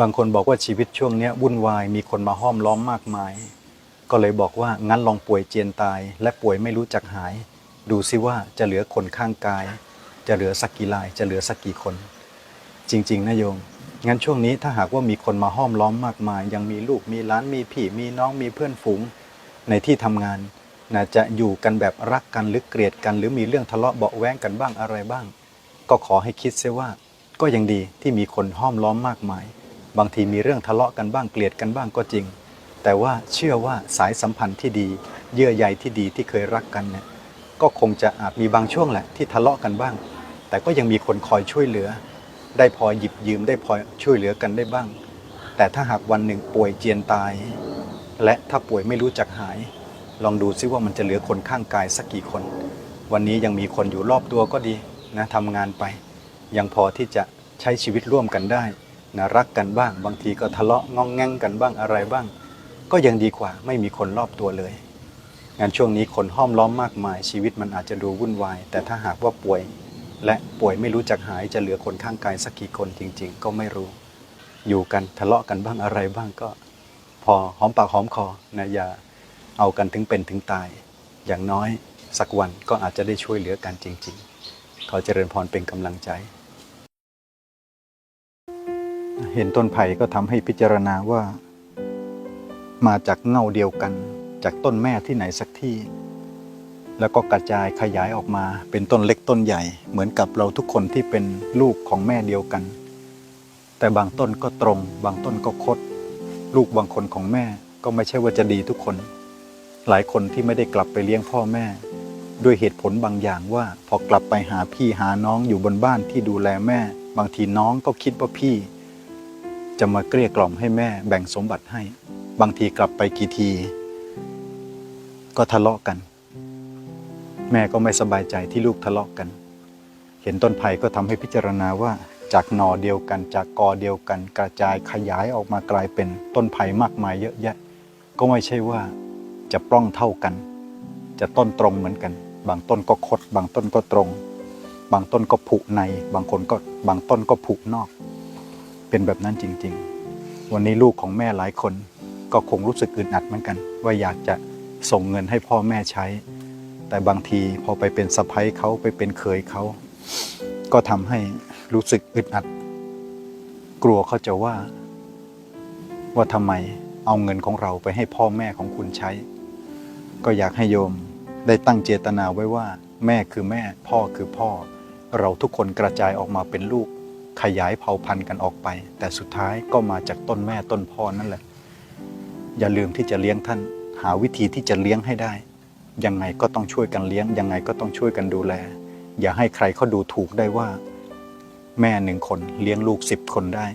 บางคนบอกว่าชีวิตช่วงนี้วุ่นวายมีคนมาห้อมล้อมมากมาย ก็เลยบอกว่างั้นลองป่วยเจียนตาย และป่วยไม่รู้จักหาย ดูซิว่าจะเหลือคนข้างกาย จะเหลือสักกี่ลาย จะเหลือสักกี่คน จริง ๆนะโยมงั้นช่วงนี้ถ้าหากว่ามีคนมาห้อมล้อมมากมาย ยังมีลูกมีล้านมีพี่มีน้องมีเพื่อนฝูง ในที่ทำงานนะจะอยู่กันแบบรักกันหรือเกลียดกัน หรือมีเรื่องทะเลาะเบาแว้งกันบ้างอะไรบ้าง ก็ขอให้คิดเสียว่า ก็ยังดีที่มีคนห้อมล้อมมากมาย บางทีมีเรื่องทะเลาะกันบ้างเกลียดกันบ้างก็จริง แต่ว่าเชื่อว่าสายสัมพันธ์ที่ดี เยื่อใยที่ดีที่เคยรักกันเนี่ยก็คงจะอาจมีบางช่วงแหละที่ทะเลาะกันบ้าง แต่ก็ยังมีคนคอยช่วยเหลือ ได้พอหยิบยืมได้พอช่วยเหลือกันได้บ้าง แต่ถ้าหากวันหนึ่งป่วยเจียนตาย และถ้าป่วยไม่รู้จักหาย ลองดูซิว่ามันจะเหลือคนข้างกายสักกี่คน วันนี้ยังมีคนอยู่รอบตัวก็ดีนะทำงานไป ยังพอที่จะใช้ชีวิตร่วมกันได้ นะรักกันบ้าง บางทีก็ทะเลาะงองแงงกันบ้างอะไรบ้าง ก็ยังดีกว่าไม่มีคนรอบตัวเลยงานช่วงนี้คนห้อมล้อมมากมาย ชีวิตมันอาจจะดูวุ่นวาย แต่ถ้าหากว่าป่วย และป่วยไม่รู้จักหายจะเหลือคนข้างกายสักกี่คนจริง ๆ ก็ไม่รู้ อยู่กันทะเลาะกันบ้างอะไรบ้างก็ พอหอมปากหอมคอนะอย่าเอากันถึงเป็นถึงตาย อย่างน้อยสักวันก็อาจจะได้ช่วยเหลือกันจริง ๆ ขอเจริญพรเป็นกำลังใจ เห็นต้นไผ่ก็ทำให้พิจารณาว่า มาจากเงาเดียวกัน จากต้นแม่ที่ไหนสักที่ แล้วก็กระจายขยายออกมาเป็นต้นเล็กต้นใหญ่ เหมือนกับเราทุกคนที่เป็นลูกของแม่เดียวกัน แต่บางต้นก็ตรง บางต้นก็คด ลูกบางคนของแม่ก็ไม่ใช่ว่าจะดีทุกคน หลายคนที่ไม่ได้กลับไปเลี้ยงพ่อแม่ ด้วยเหตุผลบางอย่างว่าพอกลับไปหาพี่หาน้องอยู่บนบ้านที่ดูแลแม่ บางทีน้องก็คิดว่าพี่ จะมาเกลี้ยกล่อมให้แม่แบ่งสมบัติให้ บางทีกลับไปกี่ที ก็ทะเลาะกัน แม่ก็ไม่สบายใจที่ลูกทะเลาะกัน เห็นต้นไผ่ก็ทำให้พิจารณาว่าจากหน่อเดียวกันจากกอเดียวกัน กระจายขยายออกมากลายเป็นต้นไผ่มากมายเยอะแยะ ก็ไม่ใช่ว่าจะปล้องเท่ากัน จะต้นตรงเหมือนกัน บางต้นก็คด บางต้นก็ตรง บางต้นก็ผุใน บางคนก็บางต้นก็ผุนอก เป็นแบบนั้นจริง ๆ วันนี้ลูกของแม่หลายคน ก็คงรู้สึกอึดอัดเหมือนกัน ว่าอยากจะส่งเงินให้พ่อแม่ใช้ แต่บางทีพอไปเป็นสะพ้ยเขาไปเป็นเคยเขา ก็ทำให้รู้สึกอึดอัด กลัวเขาจะว่า ว่าทำไมเอาเงินของเราไปให้พ่อแม่ของคุณใช้ ก็อยากให้โยมได้ตั้งเจตนาไว้ว่า แม่คือแม่พ่อคือพ่อ เราทุกคนกระจายออกมาเป็นลูก ขยายเผ่าพันธุ์กันออกไป แต่สุดท้ายก็มาจากต้นแม่ต้นพ่อนั่นแหละ อย่าลืมที่จะเลี้ยงท่าน หาวิธีที่จะเลี้ยงให้ได้ ยังไงก็ต้องช่วยกันเลี้ยง ยังไงก็ต้องช่วยกันดูแล อย่าให้ใครเขาดูถูกได้ว่า แม่หนึ่งคนเลี้ยงลูกสิบคนได้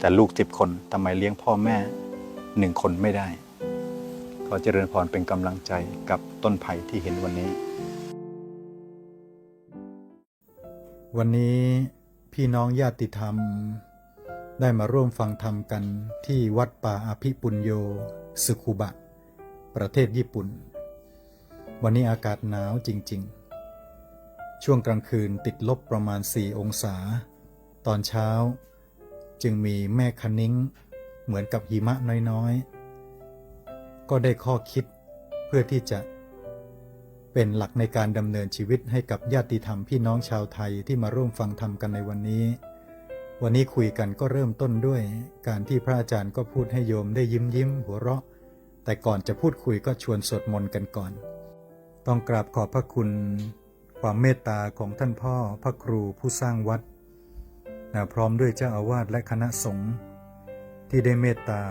แต่ลูกสิบคนทำไมเลี้ยงพ่อแม่หนึ่งคนไม่ได้ ขอเจริญพรเป็นกำลังใจกับต้นไผ่ที่เห็นวันนี้ วันนี้ พี่น้องญาติธรรม ได้มาร่วมฟังธรรมกันที่วัดป่าอภิปุญโยสึคุบะ ประเทศญี่ปุ่น วันนี้อากาศหนาวจริง ๆ ช่วงกลางคืนติดลบประมาณ 4 องศา ตอนเช้าจึงมีแม่คนิ้ง เหมือนกับหิมะน้อยๆ ก็ได้ข้อคิดเพื่อที่จะ เป็นหลักในการดำเนินชีวิตให้กับญาติธรรมพี่น้องชาวไทยที่มาร่วมฟังธรรมกันในวันนี้ วันนี้คุยกันก็เริ่มต้นด้วย การที่พระอาจารย์ก็พูดให้โยมได้ยิ้มยิ้มหัวเราะ แต่ก่อนจะพูดคุยก็ชวนสวดมนต์กันก่อน ต้องกราบขอบพระคุณ ความเมตตาของท่านพ่อพระครูผู้สร้างวัดนะพร้อมด้วยเจ้าอาวาสและคณะสงฆ์ที่ได้เมตตา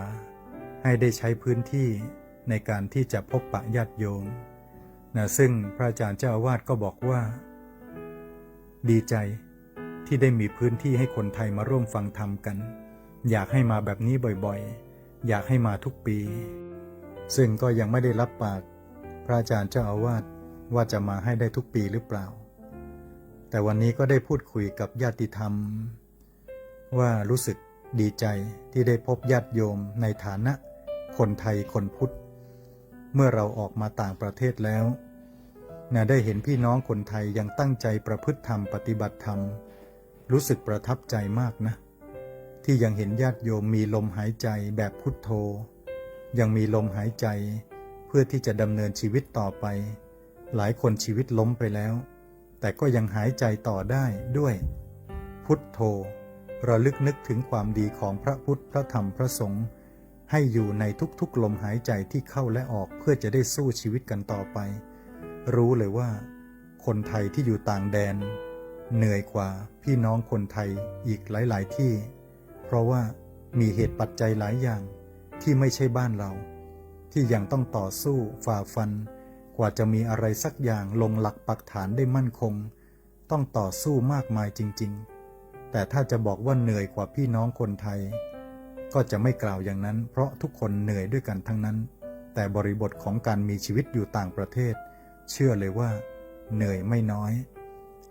ให้ได้ใช้พื้นที่ในการที่จะพบปะญาติโยม นะซึ่งพระอาจารย์เจ้าอาวาสก็บอกว่า ดีใจที่ได้มีพื้นที่ให้คนไทยมาร่วมฟังธรรมกัน อยากให้มาแบบนี้บ่อยๆ อยากให้มาทุกปี ซึ่งก็ยังไม่ได้รับปาก พระอาจารย์เจ้าอาวาสว่าจะมาให้ได้ทุกปีหรือเปล่า แต่วันนี้ก็ได้พูดคุยกับญาติธรรม ว่ารู้สึกดีใจที่ได้พบญาติโยมในฐานะคนไทยคนพุทธ เมื่อเราออกมาต่างประเทศแล้วนะได้เห็นพี่น้องคนไทยยังตั้งใจประพฤติธรรมปฏิบัติธรรม รู้สึกประทับใจมากนะ ที่ยังเห็นญาติโยมมีลมหายใจแบบพุทโธ ยังมีลมหายใจ เพื่อที่จะดำเนินชีวิตต่อไป หลายคนชีวิตล้มไปแล้ว แต่ก็ยังหายใจต่อได้ด้วย พุทโธระลึกนึกถึงความดีของพระพุทธพระธรรมพระสงฆ์ ให้อยู่ในทุกๆลมหายใจที่เข้าและออกเพื่อจะได้สู้ชีวิตกันต่อไป รู้เลยว่า คนไทยที่อยู่ต่างแดน เหนื่อยกว่าพี่น้องคนไทยอีกหลายๆที่ เพราะว่ามีเหตุปัจจัยหลายอย่างที่ไม่ใช่บ้านเรา ที่ยังต้องต่อสู้ฝ่าฟัน กว่าจะมีอะไรสักอย่างลงหลักปักฐานได้มั่นคง ต้องต่อสู้มากมายจริง ๆ แต่ถ้าจะบอกว่าเหนื่อยกว่าพี่น้องคนไทย ก็จะไม่กล่าวอย่างนั้น เพราะทุกคนเหนื่อยด้วยกันทั้งนั้น แต่บริบทของการมีชีวิตอยู่ต่างประเทศ เชื่อเลยว่า เหนื่อยไม่น้อย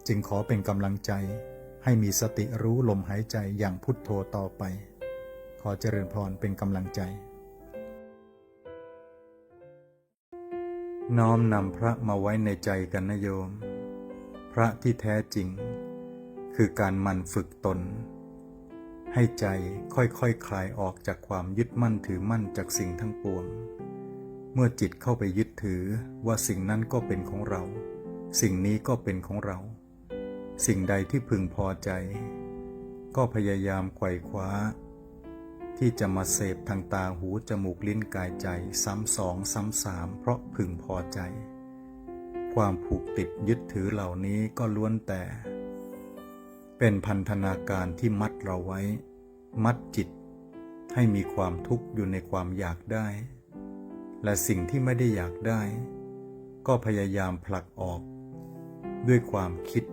จึงขอเป็นกำลังใจ ให้มีสติรู้ลมหายใจอย่างพุทโธต่อไป ขอเจริญพรเป็นกำลังใจ น้อมนำพระมาไว้ในใจกันนะโยม พระที่แท้จริง คือการมันฝึกตน ให้ใจค่อยๆคคลายออกจากความยึดมั่นถือมั่นจากสิ่งทั้งปวง เมื่อจิตเข้าไปยึดถือว่าสิ่งนั้นก็เป็นของเรา สิ่งนี้ก็เป็นของเรา สิ่งใดที่พึงพอใจ ก็พยายามไขว่คว้า ที่จะมาเสพทางตาหูจมูกลิ้นกายใจซ้ำสองซ้ำสามเพราะพึงพอใจ ความผูกติดยึดถือเหล่านี้ก็ล้วนแต่ เป็นพันธนาการที่มัดเราไว้ มัดจิต ให้มีความทุกข์อยู่ในความอยากได้ และสิ่งที่ไม่ได้อยากได้ ก็พยายามผลักออก ด้วยความคิด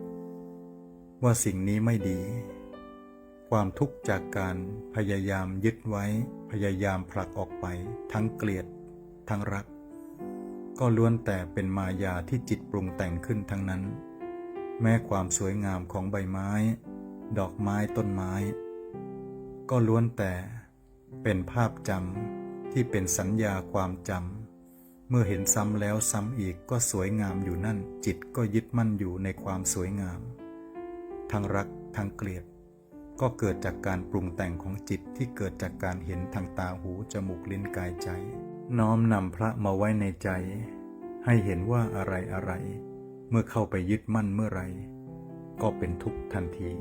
ว่าสิ่งนี้ไม่ดี ความทุกข์จากการพยายามยึดไว้ พยายามผลักออกไป ทั้งเกลียด ทั้งรัก ก็ล้วนแต่เป็นมายาที่จิตปรุงแต่งขึ้นทั้งนั้น แม้ความสวยงามของใบไม้ ดอกไม้ต้นไม้ ก็ล้วนแต่เป็นภาพจำที่เป็นสัญญาความจำเมื่อเห็นซ้ำแล้วซ้ำอีกก็สวยงามอยู่นั่น จิตก็ยึดมั่นอยู่ในความสวยงาม ทั้งรักทั้งเกลียด ก็เกิดจากการปรุงแต่งของจิตที่เกิดจากการเห็นทางตาหูจมูกลิ้นกายใจ น้อมนำพระมาไว้ในใจ ให้เห็นว่าอะไรอะไร เมื่อเข้าไปยึดมั่นเมื่อไร ก็เป็นทุกข์ทันที